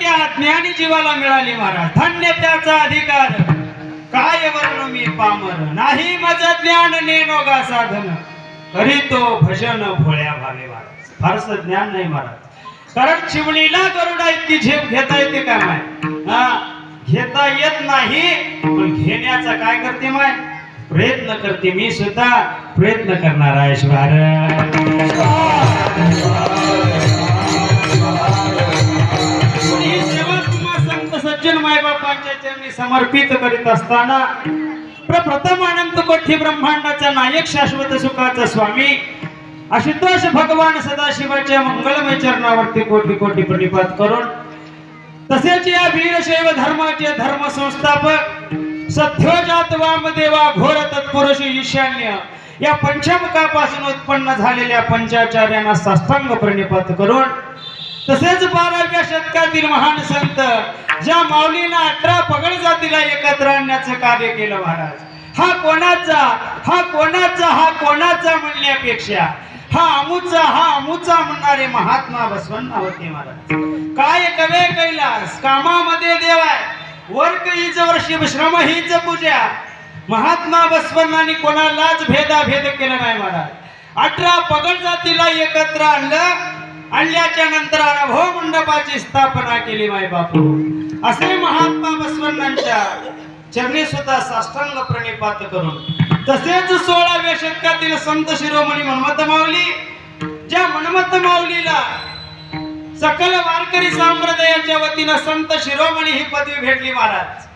त्या ज्ञानी जीवाला मिळाली महाराज. धन्य त्याचा अधिकार. काय वर्ण मी पामर? नाही मज ज्ञान नेनोगा साधन. करी तो भजन भोळ्या भावे महाराज. फारस ज्ञान नाही महाराज. कारण चिमणीला गरुडा इतकी झेप घेता येते का माय? हा घेता येत नाही पण घेण्याचा काय करते माय? प्रयत्न करते मी सुद्धा. प्रयत्न करणार आहे शिवार संत सज्जन मायबापांच्या चरणी समर्पित करीत असताना प्रथम अनंत कोठी ब्रह्मांडाचा नायक शाश्वत सुखाचा स्वामी आशुतोष भगवान सदाशिवाच्या मंगलमय चरणावरती कोटी कोटी प्रणिपात करून तसेच या वीरशैव धर्माचे धर्म संस्थापक सध्योजात वामदेवा घोर तत्पुरुष ईशान्य या पंचमुखापासून उत्पन्न झालेल्या पंचाचार्यांना साष्टांग प्रणिपात करून तसेच बाराव्या शतकातील महान संत ज्या माऊलीला अठरा पगड जातीला एकत्र आणण्याचं कार्य केलं महाराज. हा कोणाचा? हा कोणाचा? हा कोणाचा म्हणण्यापेक्षा? हा अमुचा हा अमुचा म्हणणारे महात्मा बसवण्णा होते महाराज. काय कवे कैलास? कामामध्ये देवाय वर्क हीच वर्षी श्रम हीच पूजा. महात्मा बसवण्णांनी कोणालाच भेदाभेद केला नाही महाराज. अठरा पगड जातीला एकत्र आणलं आणल्याच्या नंतर अनुभव मंडपाची स्थापना केली माय बापू. असे महात्मा बसवण्णांच्या चरणी सुद्धा साष्टांग प्रणिपात करून तसेच सोळाव्या शतकातील संत शिरोमणी मनमत माऊली ज्या मनमत माऊलीला सकल वारकरी संप्रदायाच्या वतीनं संत शिरोमणी ही पदवी भेटली महाराज.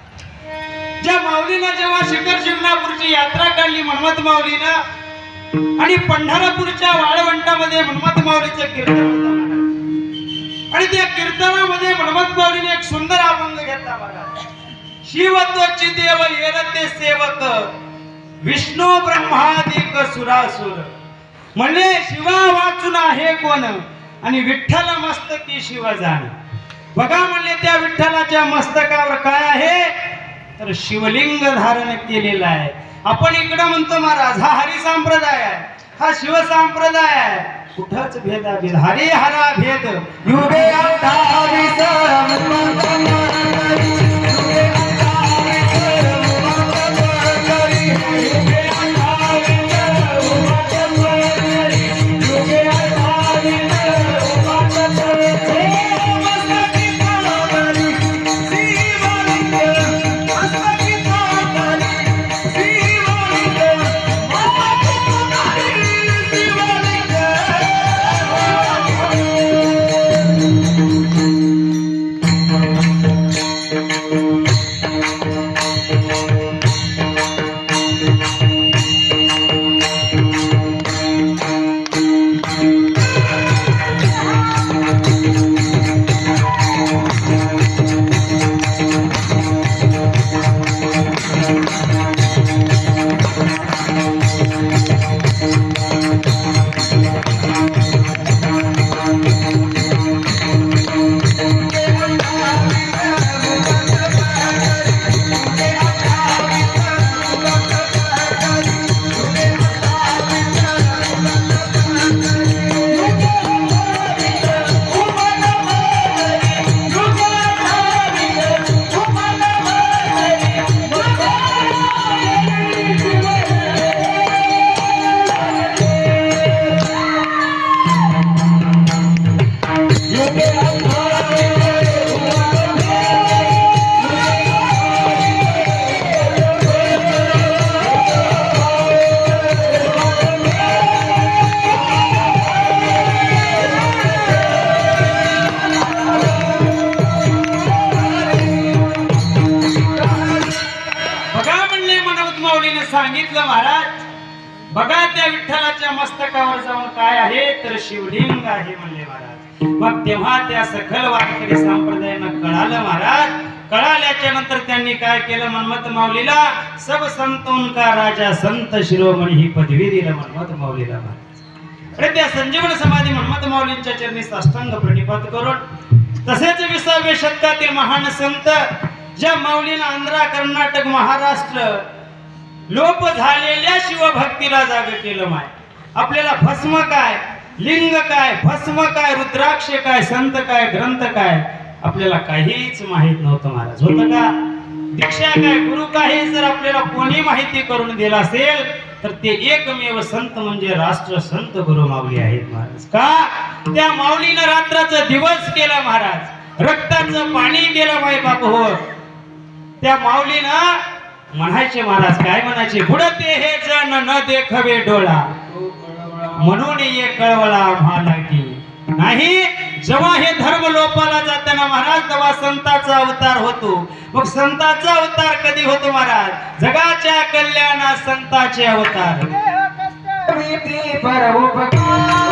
ज्या माऊलीला जेव्हा शिखर शिंगणापूरची यात्रा काढली मनमत माऊलीनं आणि पंढरपूरच्या वाळवंटामध्ये मनमत माऊलीचं कीर्तन होतं. आणि त्या कीर्तनामध्ये मन्मथ माऊलीने एक सुंदर अभंग घेतला बघा. शिवत्वची देव येरते सेवक विष्णू ब्रह्मादिक सुरासुर म्हणले शिवा वाचून आहे कोण? आणि विठ्ठल मस्तकी शिव जाण? बघा म्हणले त्या विठ्ठलाच्या मस्तकावर काय आहे? तर शिवलिंग धारण केलेलं आहे. आपण इकडं म्हणतो महाराज हा हरी संप्रदाय आहे. हा शिवसंप्रदाय आहे. कुठंच भेदा भेद हरी हरा भेद. युगे म्हणले माऊलीने सांगितलं महाराज बघा त्या विठ्ठलाच्या मस्तकावर जाऊन काय आहे? तर शिवलिंग आहे म्हणले महाराज. मग तेव्हा त्या सखल वारकरी संप्रदायानं कळालं महाराज कळाल्याच्या नंतर त्यांनी काय केलं मनमत माऊलीला? सब संतों का राजा संत शिरोमणी ही पदवी दिलं मनमत माऊलीला अरे त्या संजीवन समाधी मनमत माऊलींच्या चरणी साष्टांग प्रणिपात करून तसेच विसाव्या शतकातील महान संत ज्या माऊलीनं आंध्रा कर्नाटक महाराष्ट्र लोप झालेल्या शिवभक्तीला जाग केलं माय. आपल्याला भस्म काय? लिंग काय? भस्म काय? रुद्राक्ष काय? संत काय? ग्रंथ काय? आपल्याला काहीच माहीत नव्हतं महाराज. होतं का? दीक्षा काय? गुरु काय जर आपल्याला कोणी माहिती करून दिला असेल तर ते एकमेव संत म्हणजे राष्ट्र संत गुरु माऊली आहेत महाराज. का? त्या माऊलीनं रात्राचा दिवस केला महाराज. रक्ताचं पाणी केलं माय बाप हो. त्या माऊलीनं म्हणायचे महाराज काय म्हणायचे? बुडते हे जण न देखवे डोळा. म्हणून ये कळवळा आम्हाला की नाही जेव्हा हे धर्म लोपाला जाताना महाराज तेव्हा संताचा अवतार होतो. मग संताचा अवतार कधी होतो महाराज? जगाच्या कल्याणा संताचे अवतार. परोपकार